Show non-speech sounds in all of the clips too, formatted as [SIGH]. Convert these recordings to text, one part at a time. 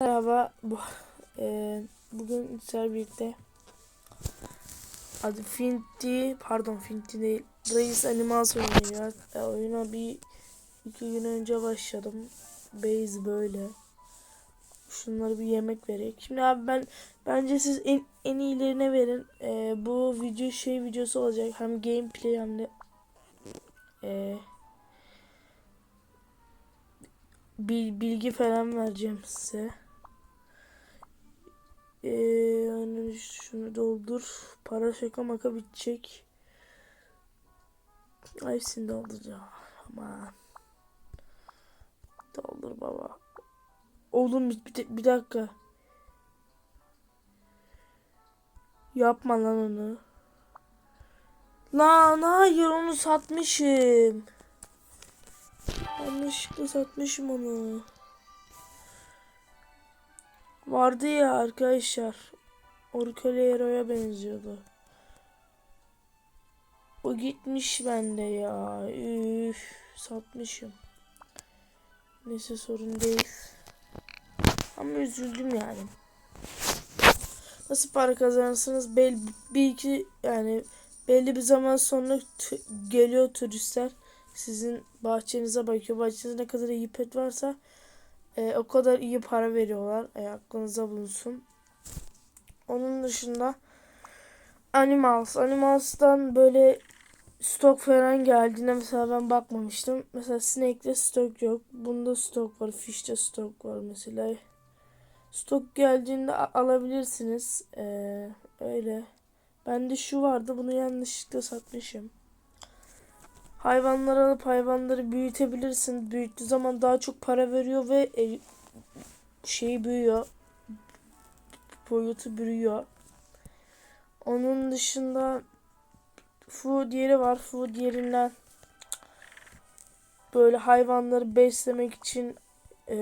Merhaba. Bu, e, bugün sizlerle birlikte adı Finti, pardon Finti değil, Reis Animasyon oynuyor. E, oyuna bir iki gün önce başladım. Base böyle. Şunları bir yemek vereyim. Şimdi abi ben bence siz en, en iyilerine verin. E, bu video şey videosu olacak. Hem gameplay hem de e, bil- bilgi falan vereceğim size. Ee, yani şunu doldur. Para şaka maka bitecek. Hepsini dolduracağım. Aman. Doldur baba. Oğlum bir, bir, bir dakika. Yapma lan onu. Lan hayır onu satmışım. Yanlışlıkla satmışım onu. Vardı ya arkadaşlar. Orcolero'ya benziyordu. O gitmiş bende ya. Üf, satmışım. Neyse sorun değil. Ama üzüldüm yani. Nasıl para kazanırsınız? Bel, bir iki yani belli bir zaman sonra geliyor turistler. Sizin bahçenize bakıyor. Bahçenizde ne kadar iyi pet varsa e, o kadar iyi para veriyorlar. E, aklınıza bulunsun. Onun dışında Animals. Animals'tan böyle stok falan geldiğinde mesela ben bakmamıştım. Mesela Snake'de stok yok. Bunda stok var. Fish'te stok var mesela. Stok geldiğinde alabilirsiniz. Ee, öyle. Bende şu vardı. Bunu yanlışlıkla satmışım. Hayvanları alıp hayvanları büyütebilirsin. Büyüttüğü zaman daha çok para veriyor ve e, şey büyüyor. Boyutu büyüyor. Onun dışında food yeri var. Food yerinden böyle hayvanları beslemek için e,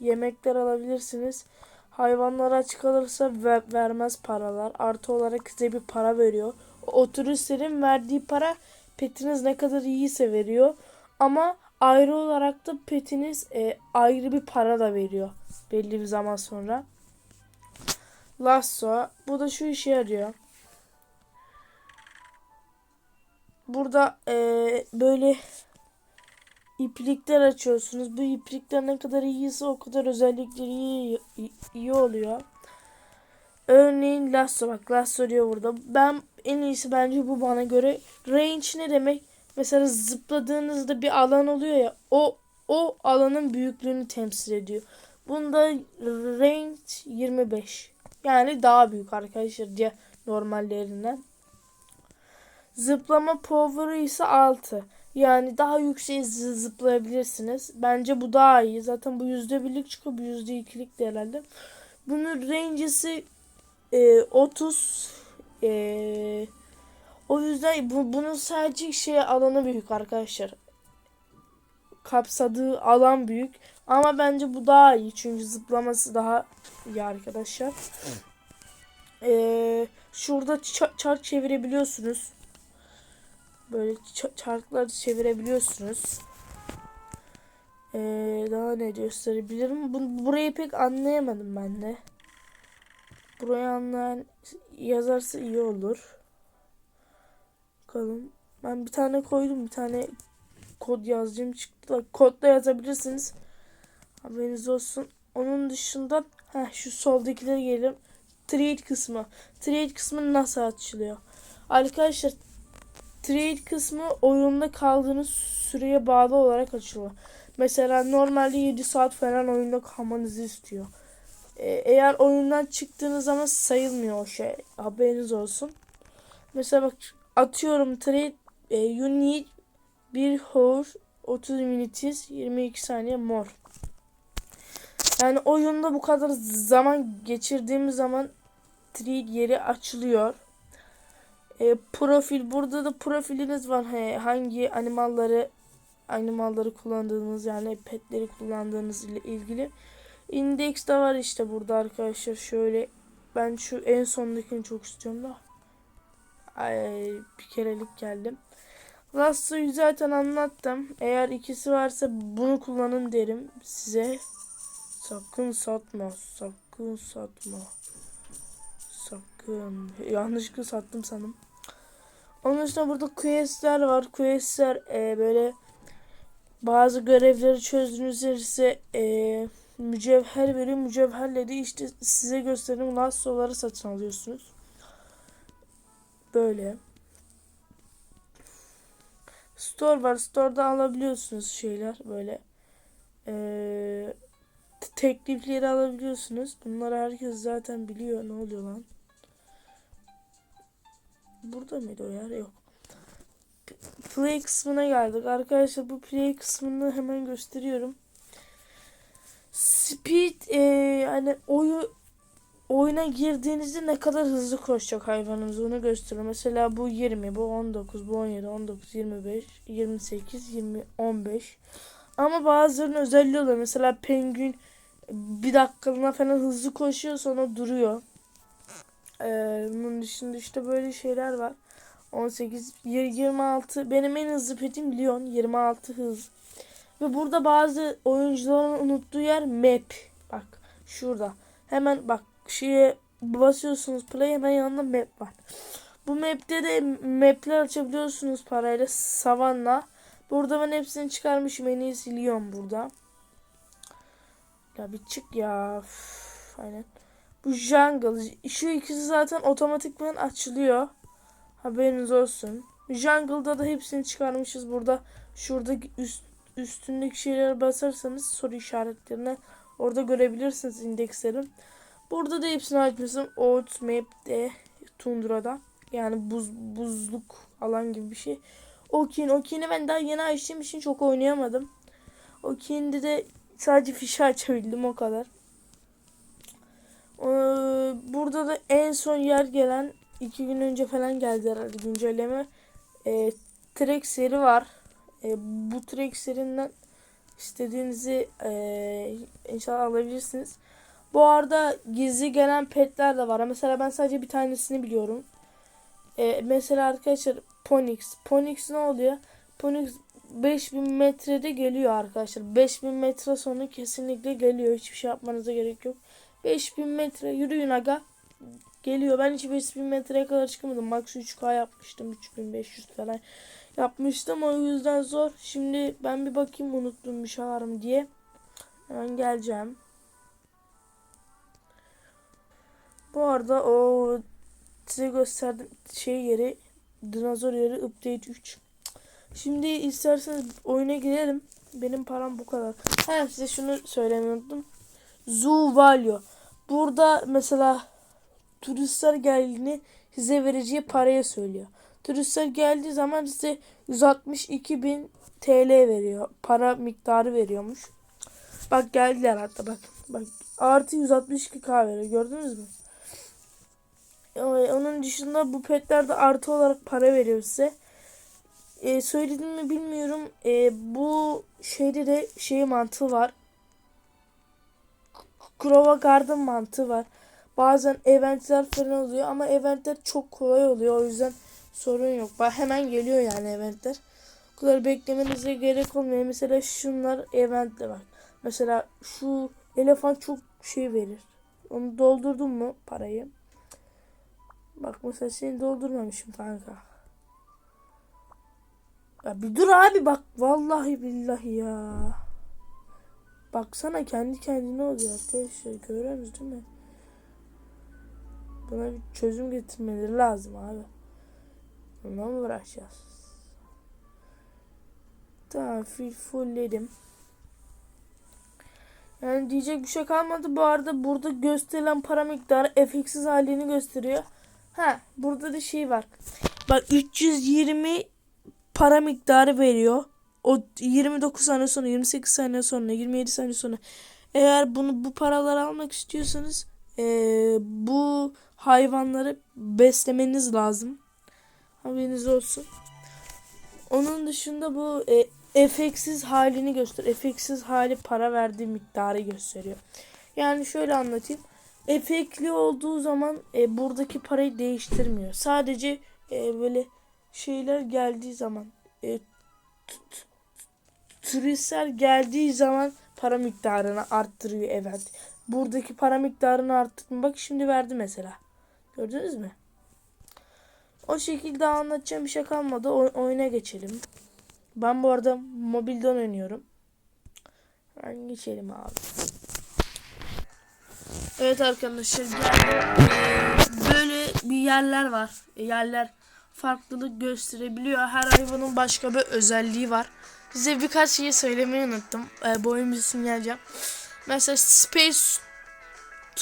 yemekler alabilirsiniz. Hayvanlar aç kalırsa ver, vermez paralar. Artı olarak size bir para veriyor. O turistlerin verdiği para petiniz ne kadar iyiyse veriyor. Ama ayrı olarak da petiniz e, ayrı bir para da veriyor. Belli bir zaman sonra. Lasso. Bu da şu işe yarıyor. Burada e, böyle iplikler açıyorsunuz. Bu iplikler ne kadar iyiyse o kadar özellikleri iyi, iyi oluyor. Örneğin lasso bak lasso diyor burada. Ben en iyisi bence bu bana göre. Range ne demek? Mesela zıpladığınızda bir alan oluyor ya o o alanın büyüklüğünü temsil ediyor. Bunda range 25. Yani daha büyük arkadaşlar diye normallerinden. Zıplama power'ı ise 6. Yani daha yüksek zıplayabilirsiniz. Bence bu daha iyi. Zaten bu yüzde birlik çıkıyor. Bu yüzde ikilik de herhalde. Bunun range'si e, 30 e, o yüzden bu, bunun sadece şey alanı büyük arkadaşlar. Kapsadığı alan büyük. Ama bence bu daha iyi. Çünkü zıplaması daha iyi arkadaşlar. Ee, şurada çark çevirebiliyorsunuz. Böyle çarkları çevirebiliyorsunuz. Ee, daha ne gösterebilirim? Bu, burayı pek anlayamadım ben de. Burayı anlayan yazarsa iyi olur. Bakalım. Ben bir tane koydum. Bir tane kod yazacağım çıktı. Kodla yazabilirsiniz. Haberiniz olsun. Onun dışında heh, şu soldakilere gelelim. Trade kısmı. Trade kısmı nasıl açılıyor? Arkadaşlar trade kısmı oyunda kaldığınız süreye bağlı olarak açılıyor. Mesela normalde 7 saat falan oyunda kalmanızı istiyor. Ee, eğer oyundan çıktığınız zaman sayılmıyor o şey. Haberiniz olsun. Mesela bak atıyorum trade e, you need bir hour 30 minutes 22 saniye more. Yani oyunda bu kadar zaman geçirdiğimiz zaman trade yeri açılıyor. E, profil burada da profiliniz var. He, hangi animalları animalları kullandığınız yani petleri kullandığınız ile ilgili. Index de var işte burada arkadaşlar. Şöyle ben şu en sondakini çok istiyorum da. Ay, bir kerelik geldim. Lasso'yu zaten anlattım. Eğer ikisi varsa bunu kullanın derim size. Sakın satma. Sakın satma. Sakın. Yanlışlıkla sattım sanırım. Onun dışında burada questler var. Questler e, böyle bazı görevleri çözdüğünüz ise e, mücevher veriyor. Mücevherleri işte size göstereyim. Lassoları satın alıyorsunuz. Böyle. Store var. Store'da alabiliyorsunuz şeyler böyle. Ee, teklifleri alabiliyorsunuz. Bunları herkes zaten biliyor. Ne oluyor lan? Burada mıydı o yer? Yok. Play kısmına geldik. Arkadaşlar bu play kısmını hemen gösteriyorum. Speed ee, hani oyu oyuna girdiğinizde ne kadar hızlı koşacak hayvanınız onu gösteriyor. Mesela bu 20, bu 19, bu 17, 19, 25, 28, 20, 15. Ama bazılarının özelliği oluyor. Mesela pengün bir dakikalığına falan hızlı koşuyor sonra duruyor. Ee, bunun dışında işte böyle şeyler var. 18, 26 benim en hızlı petim Lyon 26 hız. Ve burada bazı oyuncuların unuttuğu yer map. Bak şurada. Hemen bak şeye basıyorsunuz play hemen yanında map var. Bu map'te de map'ler açabiliyorsunuz parayla savanla. Burada ben hepsini çıkarmışım. En iyisi Lyon burada. Ya bir çık ya. Üf, aynen. Bu jungle. Şu ikisi zaten otomatikman açılıyor. Haberiniz olsun. Jungle'da da hepsini çıkarmışız burada. Şurada üst, üstündeki şeylere basarsanız soru işaretlerine orada görebilirsiniz indekslerin. Burada da hepsini açmışım. Oat Map'de Tundra'da. Yani buz, buzluk alan gibi bir şey. Okin. Okin'i ben daha yeni açtığım için çok oynayamadım. Okin'de de sadece fişi [LAUGHS] açabildim o kadar. Ee, burada da en son yer gelen iki gün önce falan geldi herhalde güncelleme. Ee, Trek seri var. Ee, bu Trek istediğinizi e, inşallah alabilirsiniz. Bu arada gizli gelen petler de var. Mesela ben sadece bir tanesini biliyorum. Ee, mesela arkadaşlar Ponix. Ponix ne oluyor? Ponix 5000 metrede geliyor arkadaşlar. 5000 metre sonra kesinlikle geliyor. Hiçbir şey yapmanıza gerek yok. 5000 metre yürüyün aga. Geliyor. Ben hiç 5000 metreye kadar çıkamadım. Max 3K yapmıştım. 3500 falan yapmıştım. O yüzden zor. Şimdi ben bir bakayım unuttum bir şey var mı diye. Hemen geleceğim. Bu arada o size gösterdim şey yeri dinozor yeri update 3. Şimdi isterseniz oyuna girelim. Benim param bu kadar. Ha size şunu söylemeyi unuttum. Zoo Value. Burada mesela turistler geldiğini size vereceği paraya söylüyor. Turistler geldiği zaman size 162 bin TL veriyor. Para miktarı veriyormuş. Bak geldiler hatta bak. Bak artı 162k veriyor. Gördünüz mü? Ee, Onun dışında bu petler de artı olarak para veriyor size. Ee, söyledim mi bilmiyorum. Ee, bu şeyde de şey mantığı var. Grova Garden mantığı var. Bazen eventler falan oluyor ama eventler çok kolay oluyor. O yüzden sorun yok. Hemen geliyor yani eventler. O kadar beklemenize gerek olmuyor. Mesela şunlar eventle bak. Mesela şu elefant çok şey verir. Onu doldurdun mu parayı? Bak mesela seni doldurmamışım kanka. Ya bir dur abi bak vallahi billahi ya. Baksana kendi kendine oluyor arkadaşlar. Görüyorsunuz değil mi? Buna bir çözüm getirmeleri lazım abi. Bununla mı uğraşacağız? Tamam full fullledim. Yani diyecek bir şey kalmadı. Bu arada burada gösterilen para miktarı FX'siz halini gösteriyor. Ha burada da şey var. Bak 320 para miktarı veriyor. O 29 saniye sonra, 28 saniye sonra, 27 saniye sonra. Eğer bunu bu paraları almak istiyorsanız eee, bu hayvanları beslemeniz lazım. Haberiniz olsun. Onun dışında bu e, efeksiz halini göster. Efeksiz hali para verdiği miktarı gösteriyor. Yani şöyle anlatayım. Efekli olduğu zaman e, buradaki parayı değiştirmiyor. Sadece e, böyle şeyler geldiği zaman e, turistler geldiği zaman para miktarını arttırıyor evet. Buradaki para miktarını arttırdım. Bak şimdi verdi mesela. Gördünüz mü? O şekilde anlatacağım bir şey kalmadı. O- oyuna geçelim. Ben bu arada mobilden oynuyorum. Ben geçelim abi. Evet arkadaşlar böyle bir yerler var. E, Yerler farklılık gösterebiliyor. Her hayvanın başka bir özelliği var. Size birkaç şeyi söylemeyi unuttum. Ee, bu oyun bilgisini geleceğim. Mesela space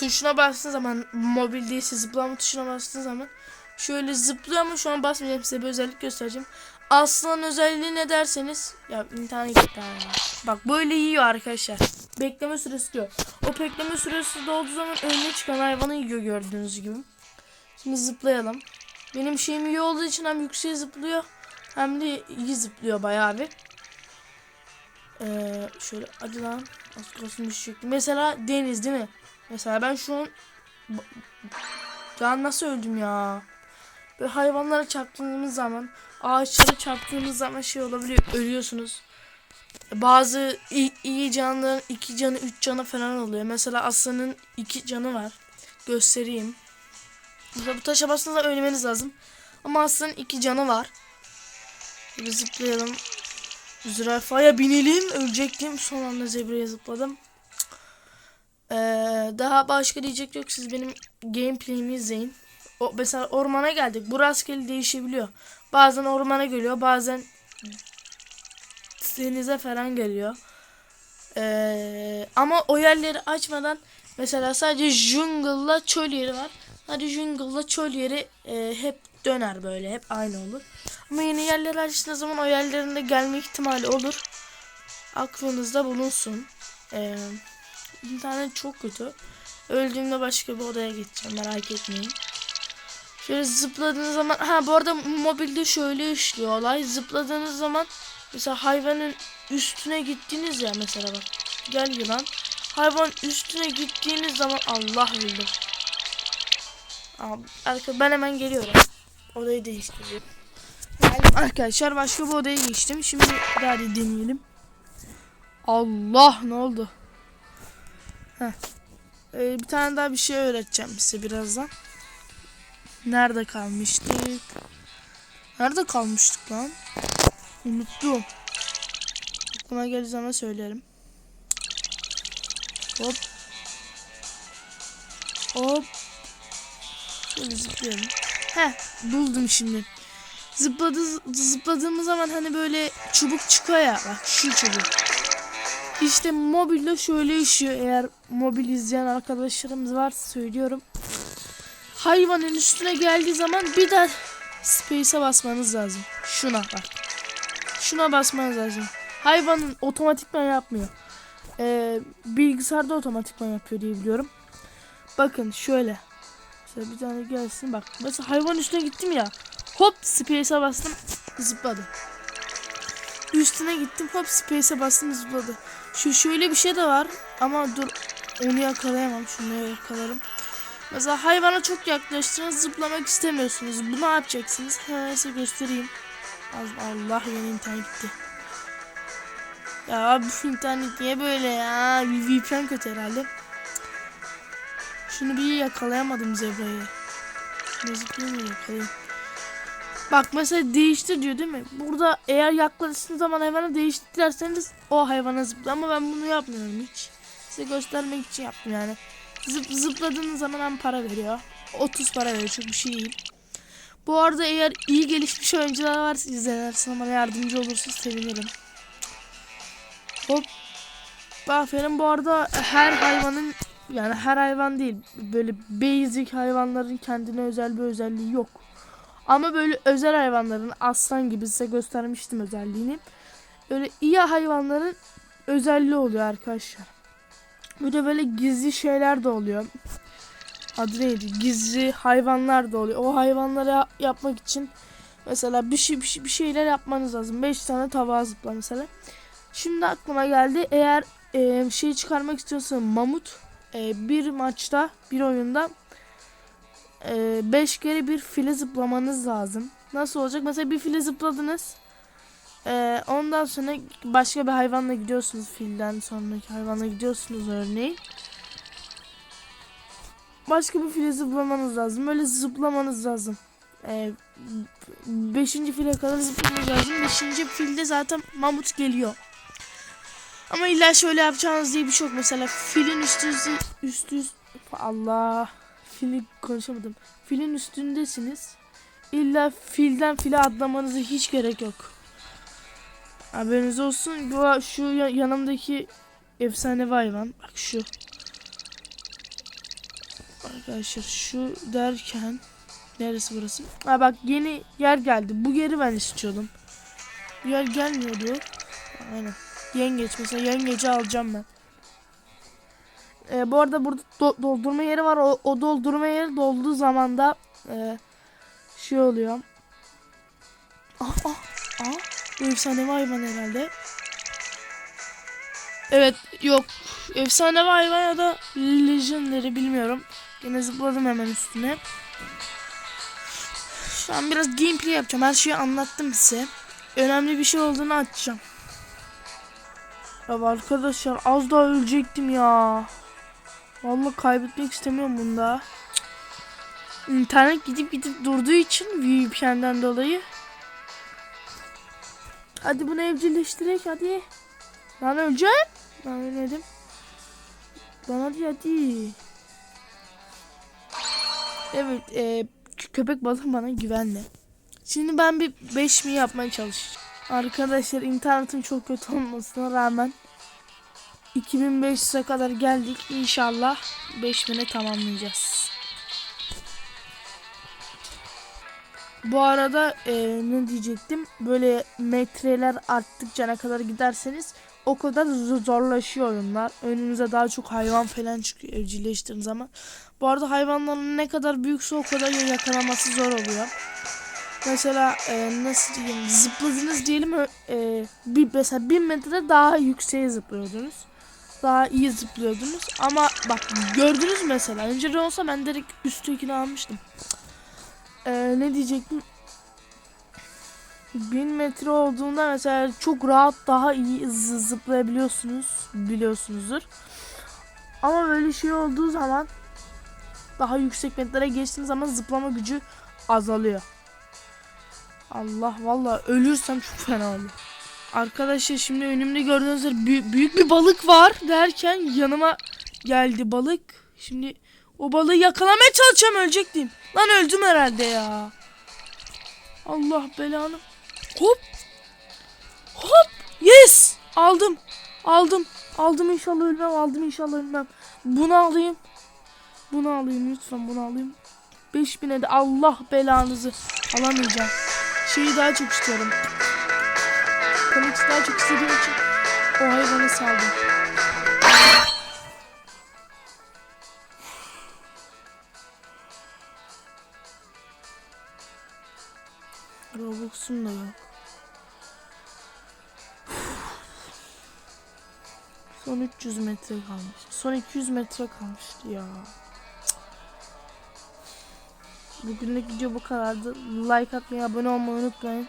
tuşuna bastığın zaman mobil değilse zıplama tuşuna bastığın zaman şöyle zıplıyor ama şu an basmayacağım size bir özellik göstereceğim. Aslan özelliği ne derseniz ya internet gitti abi. Bak böyle yiyor arkadaşlar. Bekleme süresi diyor. O bekleme süresi dolduğu zaman önüne çıkan hayvanı yiyor gördüğünüz gibi. Şimdi zıplayalım. Benim şeyim iyi olduğu için hem yükseğe zıplıyor hem de iyi zıplıyor bayağı bir. Ee, şöyle hadi lan. Az kalsın düşecek. Mesela deniz değil mi? Mesela ben şu an ben nasıl öldüm ya? Böyle hayvanlara çarptığımız zaman, ağaçlara çarptığımız zaman şey olabiliyor. Ölüyorsunuz. Bazı iyi, canlıların iki canı, üç canı falan oluyor. Mesela aslanın iki canı var. Göstereyim. Mesela bu taşa bastığınızda ölmeniz lazım. Ama aslanın iki canı var. Bir zıplayalım. Zürafaya binelim. Ölecektim. Son anda zebraya zıpladım. Ee, daha başka diyecek yok. Siz benim gameplay'imi izleyin. O, mesela ormana geldik. Bu rastgele değişebiliyor. Bazen ormana geliyor. Bazen denize falan geliyor. Ee, ama o yerleri açmadan mesela sadece jungle'la çöl yeri var. Hadi jungle'la çöl yeri e, hep döner böyle. Hep aynı olur. Ama yeni yerler açtığı zaman o yerlerin de gelme ihtimali olur. Aklınızda bulunsun. Ee, internet çok kötü. Öldüğümde başka bir odaya geçeceğim merak etmeyin. Şöyle zıpladığınız zaman ha bu arada mobilde şöyle işliyor olay. Zıpladığınız zaman mesela hayvanın üstüne gittiniz ya mesela bak. Gel yılan. Hayvan üstüne gittiğiniz zaman Allah. Abi, arka, ben hemen geliyorum. Odayı değiştiriyorum. Geldim arkadaşlar başka bir odaya geçtim. Şimdi hadi deneyelim. Allah ne oldu? Ee, bir tane daha bir şey öğreteceğim size birazdan. Nerede kalmıştık? Nerede kalmıştık lan? Unuttum. Aklıma geldiği zaman söylerim. Hop. Hop. Şöyle zıplayalım. Heh buldum şimdi. Zıpladı, zıpladığımız zaman hani böyle çubuk çıkıyor ya. Bak şu çubuk. İşte mobilde şöyle işiyor. Eğer mobil izleyen arkadaşlarımız varsa söylüyorum. Hayvanın üstüne geldiği zaman bir de space'e basmanız lazım. Şuna bak. Şuna basmanız lazım. Hayvanın otomatikman yapmıyor. Ee, bilgisayarda otomatikman yapıyor diye biliyorum. Bakın şöyle. Mesela bir tane gelsin bak. Mesela hayvan üstüne gittim ya. Hop space'e bastım zıpladı. Üstüne gittim hop space'e bastım zıpladı. Şu şöyle bir şey de var ama dur onu yakalayamam. Şunu yakalarım. Mesela hayvana çok yaklaştınız zıplamak istemiyorsunuz. Bu ne yapacaksınız? Hemen size göstereyim. Allah yeni internet gitti. Ya abi bu internet niye böyle ya? Bir VPN kötü herhalde. Şunu bir yakalayamadım zebrayı. Ne zıplayayım yakalayayım. Bak mesela değiştir diyor değil mi? Burada eğer yaklaştığınız zaman hayvana değiştir derseniz o hayvana zıplar ama ben bunu yapmıyorum hiç. Size göstermek için yaptım yani. Zıp, zıpladığınız zaman hem para veriyor. 30 para veriyor çok bir şey değil. Bu arada eğer iyi gelişmiş oyuncular varsa izlersen bana yardımcı olursa sevinirim. Hop. Aferin bu arada her hayvanın yani her hayvan değil böyle basic hayvanların kendine özel bir özelliği yok. Ama böyle özel hayvanların aslan gibi size göstermiştim özelliğini. Böyle iyi hayvanların özelliği oluyor arkadaşlar. Bir de böyle gizli şeyler de oluyor. Adı neydi? Gizli hayvanlar da oluyor. O hayvanlara yapmak için mesela bir şey bir, şey, bir şeyler yapmanız lazım. 5 tane tava zıpla mesela. Şimdi aklıma geldi. Eğer e, şey çıkarmak istiyorsan mamut e, bir maçta bir oyunda 5 kere bir file zıplamanız lazım. Nasıl olacak? Mesela bir file zıpladınız. Ee, ondan sonra başka bir hayvanla gidiyorsunuz filden sonraki hayvanla gidiyorsunuz örneğin. Başka bir file zıplamanız lazım. Böyle zıplamanız lazım. Ee, beşinci file kadar zıplamanız lazım. Beşinci filde zaten mamut geliyor. Ama illa şöyle yapacağınız diye bir şey yok. Mesela filin üstü üstü Allah fili konuşamadım. Filin üstündesiniz. İlla filden file atlamanıza hiç gerek yok. Haberiniz olsun. Bu şu ya- yanımdaki efsane hayvan. Bak şu. Arkadaşlar şu derken neresi burası? Ha bak yeni yer geldi. Bu yeri ben istiyordum. Yer gelmiyordu. Aynen. Yengeç mesela yengeci alacağım ben. Ee, bu arada burada do- doldurma yeri var. O, o doldurma yeri dolduğu zaman da e, şey oluyor. Ah ah ah. Bu efsanevi hayvan herhalde. Evet yok. Efsanevi hayvan ya da legendary bilmiyorum. Yine zıpladım hemen üstüne. Şu an biraz gameplay yapacağım. Her şeyi anlattım size. Önemli bir şey olduğunu açacağım. Ya arkadaşlar az daha ölecektim ya. Vallahi kaybetmek istemiyorum bunda. İnternet gidip gidip durduğu için VPN'den dolayı. Hadi bunu evcilleştirek hadi. Lan öleceğim. Ben ölmedim. Lan hadi hadi. Evet e, köpek balığı bana güvenli. Şimdi ben bir 5 mi yapmaya çalışacağım. Arkadaşlar internetin çok kötü olmasına rağmen 2500'e kadar geldik. İnşallah 5000'e tamamlayacağız. Bu arada e, ne diyecektim? Böyle metreler arttıkça ne kadar giderseniz o kadar zo- zorlaşıyor oyunlar. Önünüze daha çok hayvan falan çıkıyor evcilleştirdiğiniz zaman. Bu arada hayvanların ne kadar büyükse o kadar yakalaması zor oluyor. Mesela e, nasıl diyeyim zıpladınız diyelim e, bir mesela 1000 metrede daha yükseğe zıplıyordunuz. Daha iyi zıplıyordunuz ama bak gördünüz mesela önceden olsa ben direkt üsttekini almıştım. E, ne diyecektim? 1000 metre olduğunda mesela çok rahat daha iyi zı- zıplayabiliyorsunuz biliyorsunuzdur. Ama böyle şey olduğu zaman daha yüksek metrelere geçtiğiniz zaman zıplama gücü azalıyor. Allah valla ölürsem çok fena olur. Arkadaşlar şimdi önümde gördüğünüz üzere büyük, büyük bir balık var derken yanıma geldi balık. Şimdi o balığı yakalamaya çalışacağım ölecektim. Lan öldüm herhalde ya. Allah belanı. Hop. Hop. Yes. Aldım. Aldım. Aldım inşallah ölmem. Aldım inşallah ölmem. Bunu alayım. Bunu alayım lütfen bunu alayım. 5000'e de Allah belanızı alamayacağım. Şeyi daha çok istiyorum. Komiks daha çok istediğim için o hayvanı saldım. Robux'um da yok. Son 300 metre kalmış. Son 200 metre kalmıştı ya. Bugünlük video bu kadardı. Like atmayı, abone olmayı unutmayın.